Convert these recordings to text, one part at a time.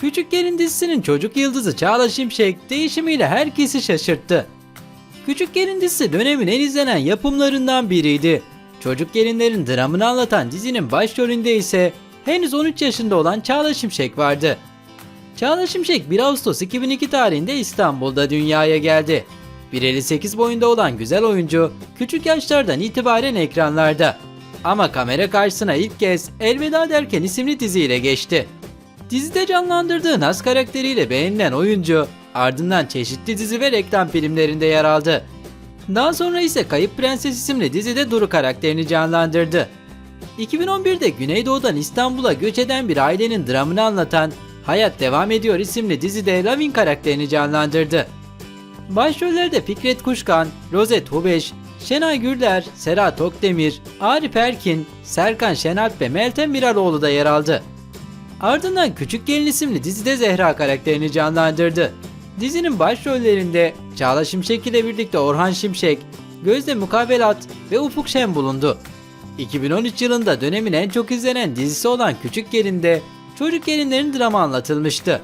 Küçük Gelin dizisinin çocuk yıldızı Çağla Şimşek değişimiyle herkesi şaşırttı. Küçük Gelin dizisi dönemin en izlenen yapımlarından biriydi. Çocuk gelinlerin dramını anlatan dizinin başrolünde ise henüz 13 yaşında olan Çağla Şimşek vardı. Çağla Şimşek 1 Ağustos 2002 tarihinde İstanbul'da dünyaya geldi. 1.58 boyunda olan güzel oyuncu küçük yaşlardan itibaren ekranlarda. Ama kamera karşısına ilk kez Elveda Derken isimli diziyle geçti. Dizide canlandırdığı Naz karakteriyle beğenilen oyuncu ardından çeşitli dizi ve reklam filmlerinde yer aldı. Daha sonra ise Kayıp Prenses isimli dizide Duru karakterini canlandırdı. 2011'de Güneydoğu'dan İstanbul'a göç eden bir ailenin dramını anlatan Hayat Devam Ediyor isimli dizide Lavin karakterini canlandırdı. Başrollerde Fikret Kuşkan, Rozet Hubeş, Şenay Gürler, Serhat Okdemir, Arif Erkin, Serkan Şenalp ve Meltem Miraloğlu da yer aldı. Ardından Küçük Gelin isimli dizide Zehra karakterini canlandırdı. Dizinin başrollerinde Çağla Şimşek ile birlikte Orhan Şimşek, Gözde Mukabelat ve Ufuk Şen bulundu. 2013 yılında dönemin en çok izlenen dizisi olan Küçük Gelin'de çocuk gelinlerin dramı anlatılmıştı.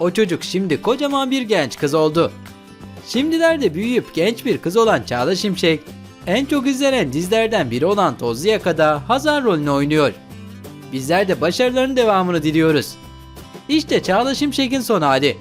O çocuk şimdi kocaman bir genç kız oldu. Şimdilerde büyüyüp genç bir kız olan Çağla Şimşek, en çok izlenen dizilerden biri olan Tozlu Yaka'da Hazar rolünü oynuyor. Bizler de başarılarının devamını diliyoruz. İşte Çağla Şimşek'in son hali.